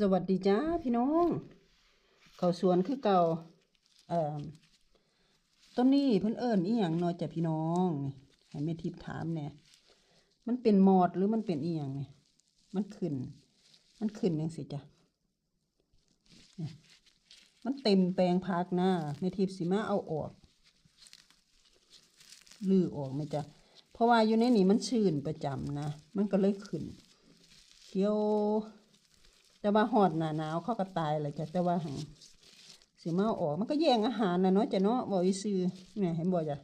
สวัสดีจ้าพี่น้องเขาสวนคือเก่าเอ่อต้นนี้เพิ่นเอิ้นอีหยังเนาะจ้ะพี่น้องนี่ให้แม่ทิพย์ถามแหน่ยมันเป็นมอดหรือมันเป็นอีหยังนี่ยมันขึ้น มันขึ้นจังซี่จ้ะเนี่ยมันเต็มแปลงพักนะแม่ทิพย์สิมาเอาออกลือออกไหมจ้ะเพราะว่าอยู่ในนี้มันชื้นประจำนะ มันก็เลยขึ้นเขียว แต่ว่าหอดหนาหนาวเขาก็ตายเลยจ้ะแต่ว่าหังสิมาอาออก มันก็แย่งอาหารนะเนาะจ้ะเนาะบอกอีซื้อเนี่ยเห็นบ่จ้ะ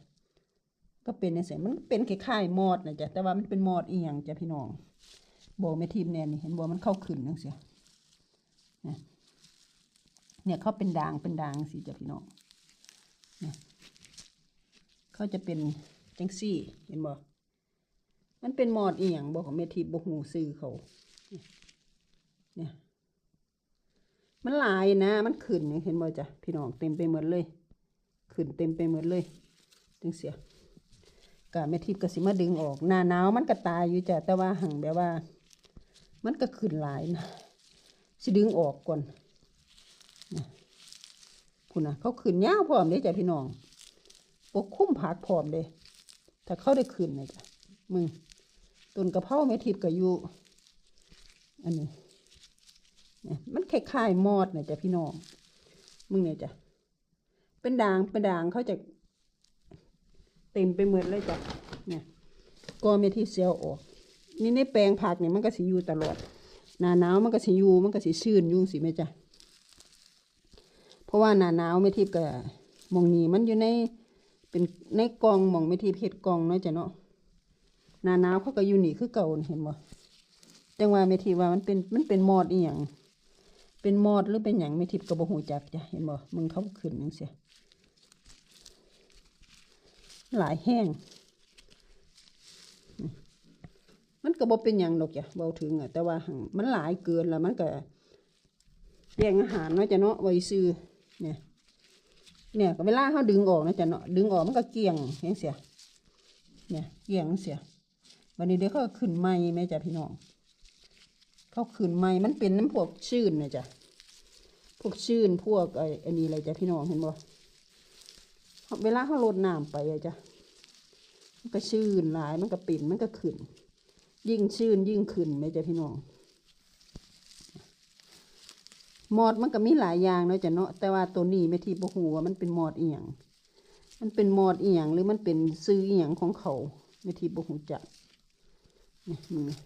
ก็เป็นในเสียมันเป็นคล้ายๆมอดนะจ้ะแต่ว่ามันเป็นมอดเอียงจ้ะพี่น้องบอกไม่ทีมแน่นี่เห็นบ่มันเข้าขึ้นจังเนี่ยเนี่ยเขาเป็นด่างเป็นด่างสิจ้ะพี่น้องเนี่ยเขาจะเป็นจังซี่เห็นบ่มันเป็นมอดเอียงบ่ของเมทีบ่หูซื้อเขา เนี่ย มันหลายนะ มันขึ้นเห็นบ่จ้ะพี่น้องเต็มไปหมดเลย ขึ้นเต็มไปหมดเลยจึงเสียกะแม่ทิพย์ก็สิมาดึงออก หน้าหนาวมันก็ตายอยู่จ้ะแต่ว่าหังแบบว่า มันก็ขึ้นหลายนะสิดึงออกก่อนนะคุณนะเขาขึ้นยาวพร้อมเด้จ้ะพี่น้องปกคุ้มผักพร้อมเด้ถ้าเขาได้ขึ้นนะจ้ะมึงต้นกระเพราแม่ทิพย์ก็อยู่อันนี้ มันคล้ายๆมอดนะจ๊ะพี่น้อง มึงเนี่ยจ้ะ เป็นด่าง เป็นด่างเขาจะเต็มไปหมดเลยจ้ะ เนี่ย ก็ไม่ที่เสียวออก นี่ในแปลงผักเนี่ยมันก็สิอยู่ตลอด หนาหนาวมันก็สิอยู่ มันก็สิชื้นยุ่งสิแม่จ้ะ เพราะว่าหนาหนาวไม่ทิพก็มองนี้มันอยู่ใน เป็นในกองมองไม่ทิพเฮ็ดกองเนาะจ้ะเนาะ หนาหนาวเขาก็อยู่นี่คือเก่าเห็นบ่จังว่าไม่ทิพว่ามันเป็น มันเป็นมอดอีหยัง เป็นมอดหรือเป็นหยังไม่ทิพย์ก็บ่ฮู้จักจ้ะเห็นบ่มึงเขาขึ้นจังซี่หลายแห้ง มันก็บ่เป็นหยังดอกจ้ะเว้าถึงอะแต่ว่ามันหลายเกินแล้วมันก็แย่งอาหารเนาะจ้ะเนาะไว้ซื้อเนี่ยเนี่ยก็เวลาเฮาดึงออกนะจ้ะเนาะดึงออกมันก็เกี่ยงจังซี่เนี่ยเกี่ยงจังซี่วันนี้เดี๋ยวเขาขึ้นใหม่แม่จ้ะพี่น้อง เขาขืนใหม่มันเป็นน้ำพวกชื่นนะจ๊ะพวกชื่นพวกไอ้อันนี้อะไรจ้ะพี่น้องเห็นบ่เวลาเขาลดน้ำไปอะจ้ะมันก็ชื่นหลายมันก็ปิ่นมันก็ขึ้น ยิ่งชื่นยิ่งขึ้นไหมจ้ะพี่น้องมอดมันก็มีหลายอย่างเนาะจ้ะเนาะแต่ว่าตัวนี้ไม่ที่บ่ฮู้ว่ามันเป็นมอดเอียงมันเป็นมอดเอียงหรือมันเป็นซื้ออียงของเขาไม่ที่บ่ฮู้จักนี่มึงนี่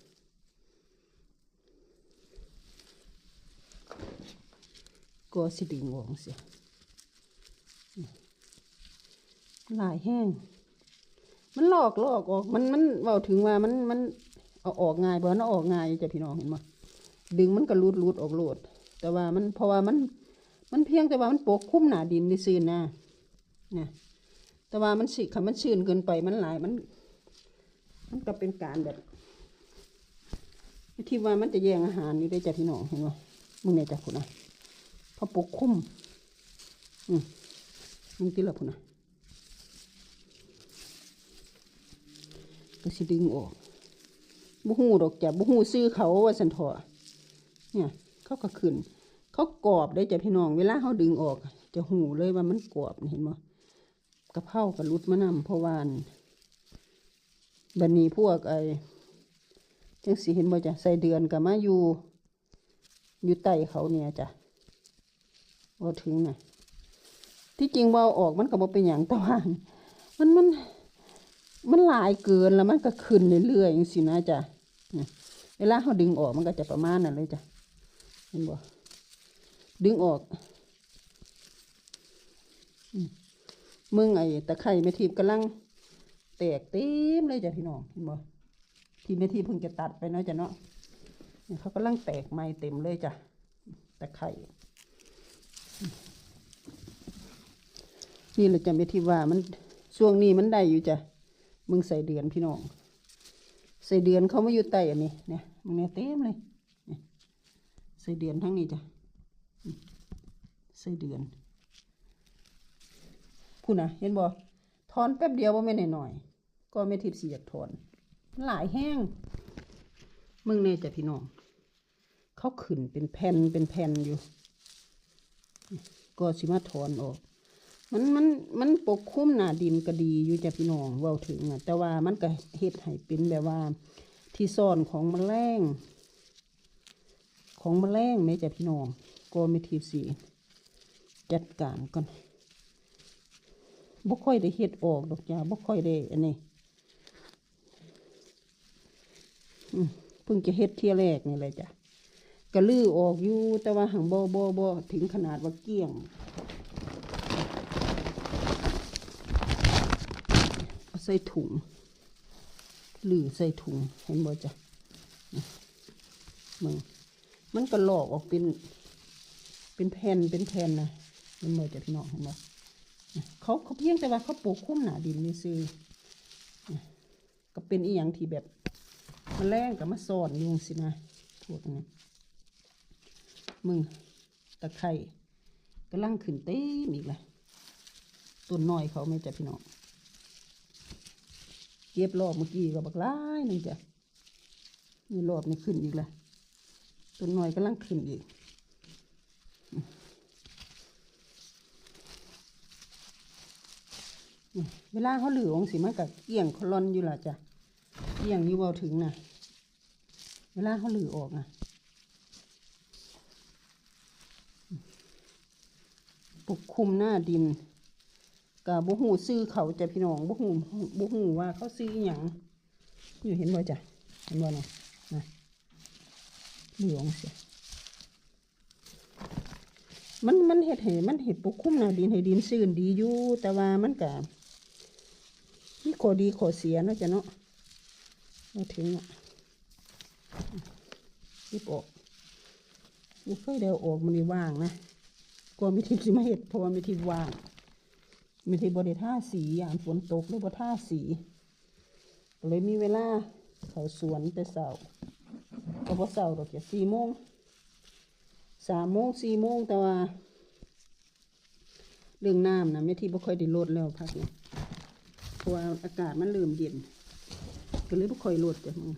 ก็สิดึงออกเสียลายแห้ง มันหลอกหลอกออก มันมันเว้าถึงว่ามันมันเอาออกง่ายบ่มันเอาออกง่ายจ้ะพี่น้องเห็นบ่ดึงมันก็รูดรูดออกโลด แต่ว่ามันเพราะว่ามันมันเพียงแต่ว่ามันปกคลุมหนาดินในซื่อๆนะนี่ยแต่ว่ามันสิคันมันชื้นเกินไปมันหลายมัน มันก็เป็นการแบบที่ว่ามันจะแย่งอาหารนี่ได้จ้ะพี่น้องเห็นบ่มึงเนี่ยจ้ะคุณนะ พอปกคุ้มอืมมึงติละพุ่นนะก็สิดึงออกบุหูดอกจ้ะบุหูซื้อเขาว่าสันทอเนี่ยเขาก็ขึ้น เขากรอบได้จ้ะพี่น้อง เวลาเขาดึงออก จะหูเลยว่ามันกรอบเห็นบ่กระเพรากระลุดมะนำเพราะวาอันบันนี้พวกไอ้จังสีเห็นบ่จ้ะใส่เดือนกับมาอยู่ อยู่ใต้เขาเนี่ยจ้ะ ว่าถึงน่ะ ที่จริงว่าเอาออกมันก็บ่เป็นอย่างแต่ว่ามันมัน มันหลายเกินแล้วมันก็ขึ้นเรื่อยๆอย่างสินะจ๊ะเนี่ยเวลาเขาดึงออกมันก็จะประมาณนั้นเลยจ้ะเห็นบ่ดึงออกอมึงไอ้ตะไคร่แม่ทีบกำลัง แตกเต็มเลยจ้ะพี่น้องเห็นบ่ที่แม่ทีเพิ่งจะตัดไปเนาะจ้ะเนาะเขากำลังแตกใหม่เต็มเลยจ้ะตะไคร่ นี่เราจำไปที่ว่ามันช่วงนี้มันได้อยู่จ้ะมึงใส่เดือนพี่น้องใส่เดือนเขามาอยู่ใต้อันนี้เนี่ยมึงเนี่ยเต็มเลยใส่เดือนทั้งนี้จ้ะใส่เดือนพูดนะเห็นบ่ถอนแป๊บเดียวว่าไม่นหน่อยก็ไม่ทิพย์สีอยากถอนหลายแห้งมึงเนี่ยจ้ะพี่น้องเขาขึ้นเป็นแผ่นเป็นแผ่นอยู่ ก็สิมาถอนออก มันมันมันปกคลุมหน้าดินก็ดีอยู่จ้ะพี่น้องเว้าถึงอะ แต่ว่ามันก็เฮ็ดให้เป็นแบบว่า ที่ซ่อนของแมลงของแมลงแม่จ้ะพี่น้องก็ไม่ทีสีจัดการก่อนบ่ค่อยได้เฮ็ดออกดอกจ้าบ่ค่อยได้อันนี้เพิ่งจะเฮ็ดเที่ยแรกนี่แหละจ้ะก็ลื้อออกอยู่แต่ว่าหังบ่บ่บ่ถึงขนาดว่าเกี้ยง เอา ใส่ถุงหรือใส่ถุงเห็นบ่จ้ะมึงมันก็หลอกออกเป็น เป็นแผ่นเป็นแผ่นนะเห็นบ่จ้ะพี่น้องเห็นบ่เขาเขาเพียงแต่ว่าเขาปลูกคุ้มหนาดินนี่ซื้อก็เป็นอีหยังที่แบบมันแรงกับมาสอนยุงสินะพวกนี้มึงตะไคร่กำลังขึ้นเต็มอีกลยต้นน้อยเขาไม่จ้ะพี่น้อง ก็บรอบเมื่อกี้ก็บักหลายหนึงจ้ะนี่รอบนี้ขึ้นอีกแล้วต้นน้อยกำลังขึ้นอีกเวลาเขาเหลืองสิมันกับเกี่ยงคลอนอยู่ล่ะจ้ะเกี่ยงอยู่เบาถึงนะเวลาเขาเหลือออกนะปกคลุมหน้าดิน กับบุหูซื้อเขาจะพี่น้องบุหูบุหูว่าเขาซื้ออย่างอยู่เห็นบ่จ้ะเห็นบ่เนะนะเหลืองเสียมันมันเห็ดให้มันเห็ดปุกคลุมนาดินให้ดินซื่นดีอยู่แต่ว่ามันกะมีข้อดีขอเสียเนาะจ้ะเนาะมาถึงอะรีบออกไม่เคยเดาออกมันนี่ว่างนะกลัวมีทิพย์สิมาเห็ดเพราะว่ามีทิพย์ว่าง มีที่บริท่าสีอย่านฝนตกหรือบ่ท่าสีเลยมีเวลาเขาสวนแต่เสาร์ก็บ่เสาร์ดอกจะสี่โมงสามโมงสี่โมงแต่ว่าเรื่องน้ำนะไม่ที่บ่ค่อยได้ลดแล้วพักนี้เพราะว่าอากาศมันเริ่มเย็นก็เลยบ่ค่อยลดจ้ะมึง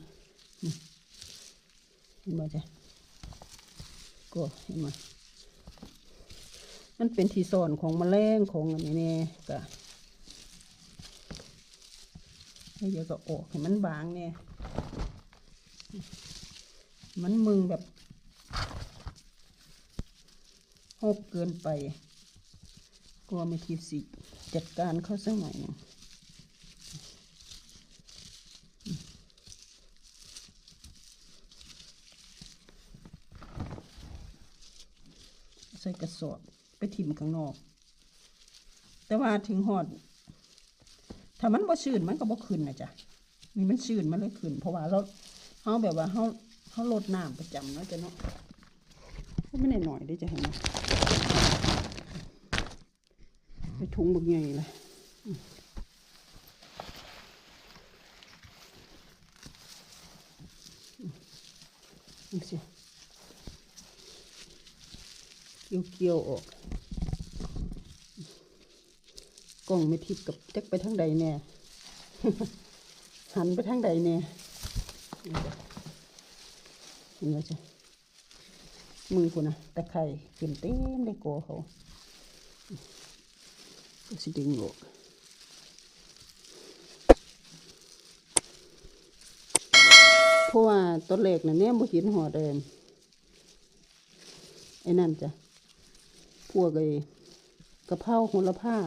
เห็นบ่จ้ะก็เห็นไหม มันเป็นที่ซ่อนของแมลงของอันนี้แน่ก็ให้เดี๋ยวก็ออกให้มันบางเนี่ยมันมึงแบบหกเกินไปกลัวไม่ทีสิจัดการเขาสักหน่อยนึงใส่กระสอบ ไปถิ่มข้างนอก แต่ว่าถึงหอด ถ้ามันบ่ชื้นมันก็บ่ขึ้นนะจ๊ะนี่มันชื้นมันเลยขึ้น เพราะว่าเราเฮาแบบว่าเฮาเฮาลดน้ำประจำเนาะจ้ะเนาะไม่ได้หน่อยได้จะเห็นไหมไปถุงบักใหญ่เลยอืมอืมนี่สิ เกี่ยวเกียวๆออกกล้องไม่ทิพย์กับจักไปทางใดแน่หันไปทางใดแน่เห็นไหมจ๊ะมือกูนะตะไคร่ขึ้นเต็มเลยโกเขาสิดึงออกเพราะว่าตอนแรกน่ะเนี่ยบ่เห็นหัวเดินไอ้นั่นจ้ะ พวกไอ้กระเพราโหระพา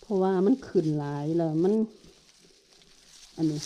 เพราะว่ามันขึ้นหลายแล้วมัน อันนี้